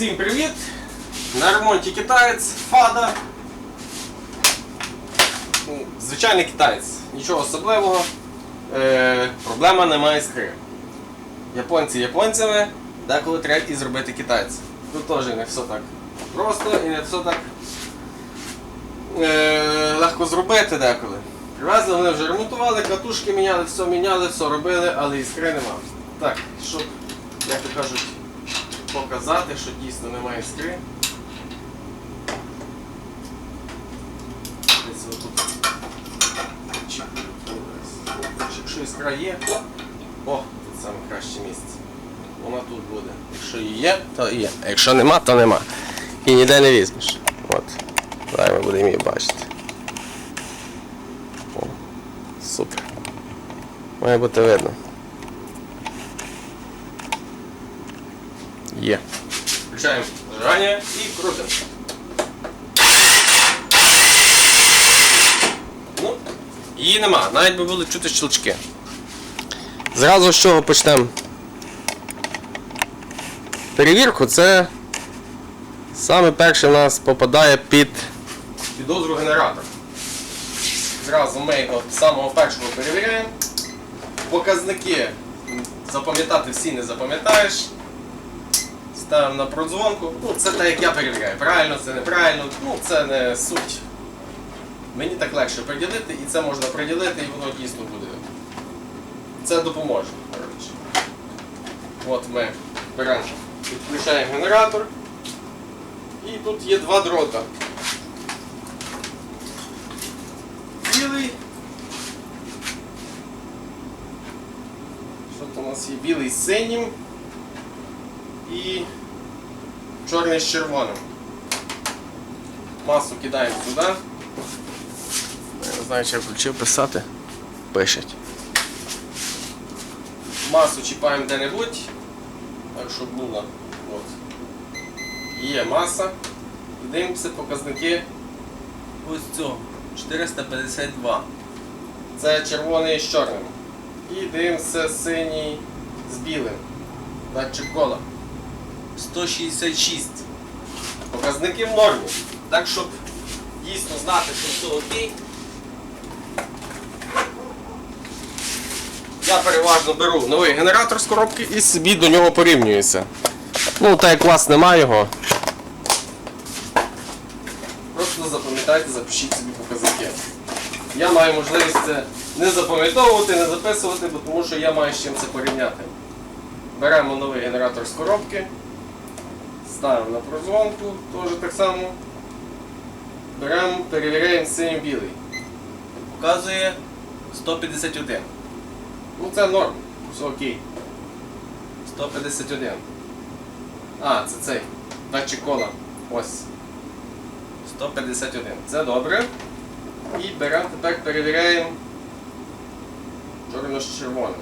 Всім привіт! На ремонті китаєць, фада. Ну, Звичайний китаєць, нічого особливого. Е, проблема немає іскри. Японці японцями, деколи треба і зробити китайця. Тут теж не все так просто і не все так е, легко зробити деколи. Привезли, вони вже ремонтували, катушки міняли, все міняли, все робили, але іскри нема. Так, щоб, як то кажуть, показати, що дійсно немає іскри. Якщо іскра є, о, тут саме краще місце. Вона тут буде. Якщо є, то є. А якщо нема, то нема. І ніде не візьмеш. От. Зараз ми будемо її бачити. О, супер. Має бути видно. Є. Включаємо зажигання і крутимо. Ну, її нема, навіть би були чути щелчки. Зразу з чого почнемо? Перевірку це саме перше в нас попадає під підозру генератор. Зразу ми його з самого першого перевіряємо. Показники запам'ятати всі не запам'ятаєш. Ставимо на продзвонку. Ну, це те, як я перевіряю. Правильно, це неправильно. Ну, це не суть. Мені так легше приділити, і це можна приділити, і воно дійсно буде. Це допоможе. коротше. От ми беремо, відключаємо генератор. І тут є два дрота. Білий. Що там у нас є? Білий з синім і чорний з червоним. Масу кидаємо сюди. Я не знаю, чи я включив писати. Пишуть. Масу чіпаємо де-небудь. Так, щоб була. От. Є маса. І дивимося показники ось цього. 452. Це червоний з чорним. І дивимося синій з білим. Датчик кола. 166. Показники в нормі. Так, щоб дійсно знати, що все окей. Я переважно беру новий генератор з коробки і собі до нього порівнююся. Ну, так як у вас немає його. Просто запам'ятайте, запишіть собі показники. Я маю можливість це не запам'ятовувати, не записувати, бо тому що я маю з чим це порівняти. Беремо новий генератор з коробки, ставимо на прозвонку, теж так само. Беремо, перевіряємо синій білий. Показує 151. Ну це норм, все окей. 151. А, це цей. Датчик кола. Ось. 151. Це добре. І беремо, тепер перевіряємо чорно з червоним.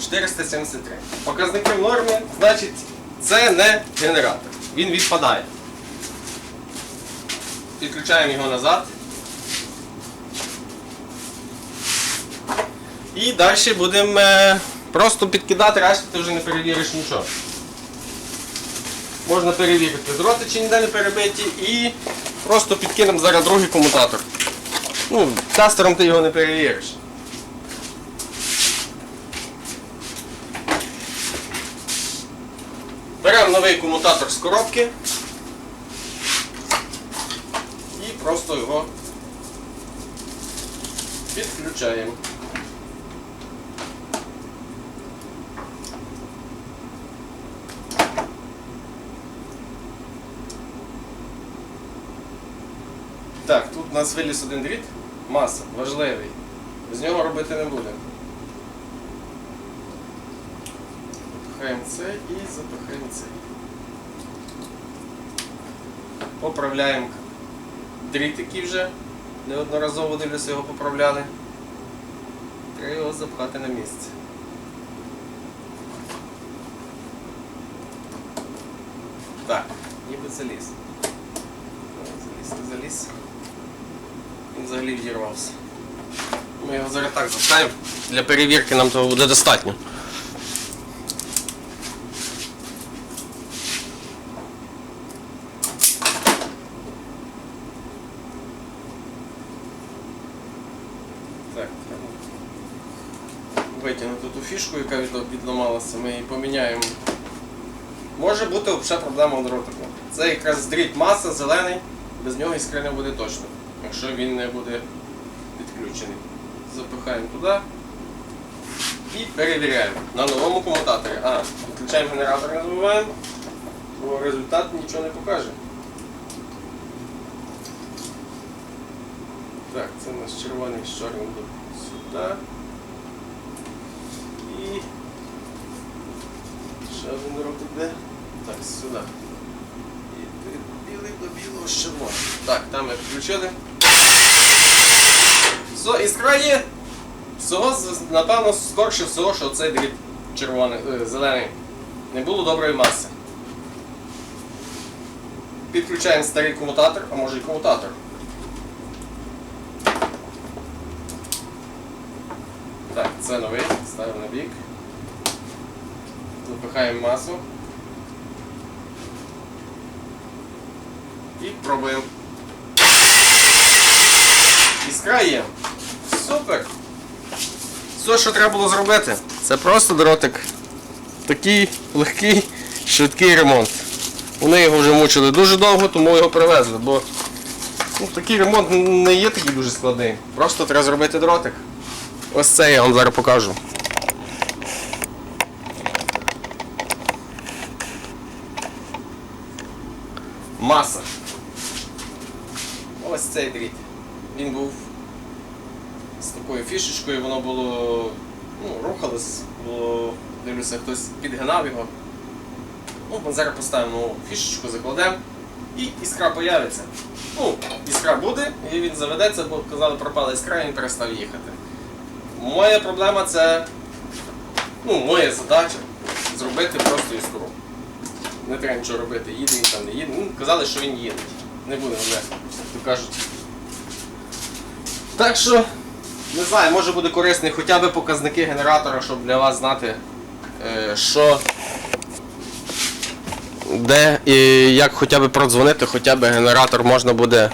473. Показники в нормі, значить, це не генератор. Він відпадає. Підключаємо його назад. І далі будемо е, просто підкидати, решта ти вже не перевіриш нічого. Можна перевірити дроти, чи ніде не перебиті, і просто підкинемо зараз другий комутатор. Ну, тестером ти його не перевіриш. Беремо новий комутатор з коробки і просто його підключаємо. Так, тут у нас виліз один дріт, маса, важливий. З нього робити не будемо. Запихаємо цей і запихаємо цей. Поправляємо дріт, який вже неодноразово дивлюся, його поправляли. Треба його запхати на місце. Так, ніби заліз. Заліз, не заліз. Він взагалі відірвався. Ми його зараз так заставимо. Для перевірки нам того буде достатньо. Ту фішку, яка відламалася, ми її поміняємо. Може бути взагалі проблема дротику. Це якраз дріт маса, зелений, без нього іскри не буде точно, якщо він не буде підключений. Запихаємо туди і перевіряємо на новому комутаторі. А, відключаємо генератор, не забуваємо, бо результат нічого не покаже. Так, це у нас червоний з чорним сюди. І ще один іде. Так, сюди. І білий до білого з червоним. Так, там ми включили. Все, іскра є. Всього, напевно, скорше всього, що цей дріт червоний, е, зелений. Не було доброї маси. Підключаємо старий комутатор, а може і комутатор. Так, це новий, ставимо на бік. Запихаємо масу. І пробуємо. Іскра є. Супер! Все, що треба було зробити, це просто дротик. Такий легкий, швидкий ремонт. Вони його вже мучили дуже довго, тому його привезли, бо ну, такий ремонт не є такий дуже складний. Просто треба зробити дротик. Ось це я вам зараз покажу. Маса. Ось цей дріт. Він був з такою фішечкою, воно було. Ну, рухалось, було, дивлюся, хтось підгинав його. Ну, зараз поставимо фішечку, закладемо і іскра появиться. Ну, іскра буде, і він заведеться, бо казали, пропала іскра, і він перестав їхати. Моя проблема це. Ну, моя задача зробити просто іскру. Не треба нічого робити, їде він там не їде. Ну, казали, що він їде. Не буде вже, то кажуть. Так що, не знаю, може буде корисний хоча б показники генератора, щоб для вас знати, е, що. Де і як хоча б продзвонити, хоча б генератор можна буде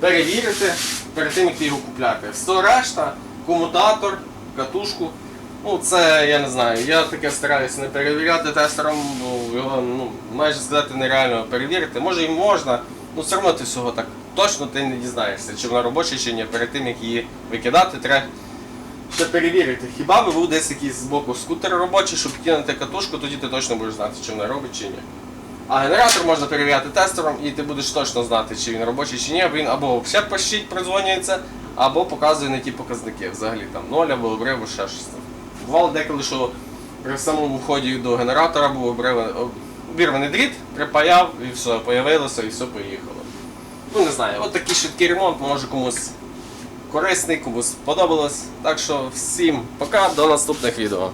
перевірити перед тим, як його купляти. Все решта, комутатор, катушку. Ну, це я не знаю. Я таке стараюся не перевіряти тестером, бо його ну, майже сказати нереально перевірити. Може і можна, ну все одно ти всього так точно ти не дізнаєшся, чи вона робоча, чи ні. Перед тим як її викидати, треба ще перевірити. Хіба би був десь якийсь з боку скутер робочий, щоб кинути катушку, тоді ти точно будеш знати, чи вона робить, чи ні. А генератор можна перевіряти тестером, і ти будеш точно знати, чи він робочий, чи ні. Він або ще пощить прозвонюється, або показує не ті показники. Взагалі там 0 або обриву, ще щось. Бувало деколи, що при самому вході до генератора був обірваний дріт, припаяв і все, появилося і все поїхало. Ну не знаю, от такий швидкий ремонт може комусь корисний, комусь сподобалось. Так що всім пока, до наступних відео.